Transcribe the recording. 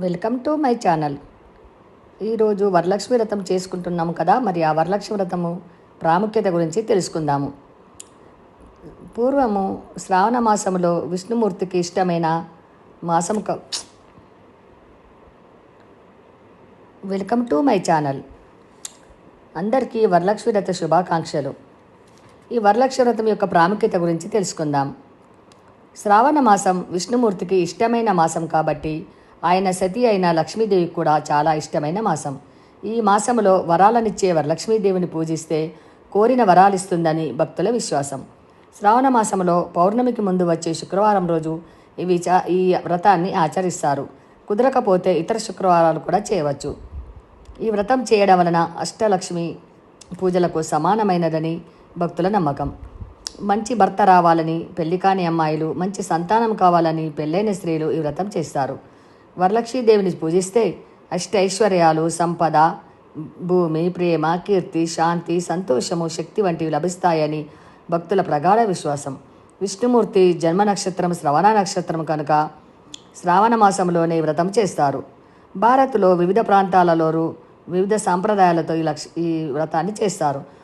Welcome to my channel. ఈరోజు వరలక్ష్మి వ్రతం చేసుకుంటున్నాము కదా మరి ఆ వరలక్ష్మి వ్రతము ప్రాముఖ్యత గురించి తెలుసుకుందాము. పూర్వము శ్రావణ మాసములో విష్ణుమూర్తికి ఇష్టమైన మాసం క వెల్కమ్ టు మై ఛానల్. అందరికీ వరలక్ష్మి వ్రత శుభాకాంక్షలు. ఈ వరలక్ష్మి వ్రతం యొక్క ప్రాముఖ్యత గురించి తెలుసుకుందాం. శ్రావణ మాసం విష్ణుమూర్తికి ఇష్టమైన మాసం కాబట్టి ఆయన సతి అయిన లక్ష్మీదేవికి కూడా చాలా ఇష్టమైన మాసం. ఈ మాసంలో వరాలనిచ్చే వరలక్ష్మీదేవిని పూజిస్తే కోరిన వరాలిస్తుందని భక్తుల విశ్వాసం. శ్రావణ మాసంలో పౌర్ణమికి ముందు వచ్చే శుక్రవారం రోజు ఇవి ఈ వ్రతాన్ని ఆచరిస్తారు. కుదరకపోతే ఇతర శుక్రవారాలు కూడా చేయవచ్చు. ఈ వ్రతం చేయడం వలన అష్టలక్ష్మి పూజలకు సమానమైనదని భక్తుల నమ్మకం. మంచి భర్త రావాలని పెళ్ళి కాని అమ్మాయిలు మంచి సంతానం కావాలని పెళ్ళైన స్త్రీలు ఈ వ్రతం చేస్తారు. వరలక్ష్మీదేవిని పూజిస్తే అష్ట ఐశ్వర్యాలు సంపద భూమి ప్రేమ కీర్తి శాంతి సంతోషము శక్తి వంటివి లభిస్తాయని భక్తుల ప్రగాఢ విశ్వాసం. విష్ణుమూర్తి జన్మ నక్షత్రం శ్రవణ నక్షత్రం కనుక శ్రావణ మాసంలోనే వ్రతం చేస్తారు. భారత్లో వివిధ ప్రాంతాలలోనూ వివిధ సాంప్రదాయాలతో ఈ లక్ష ఈ వ్రతాన్ని చేస్తారు.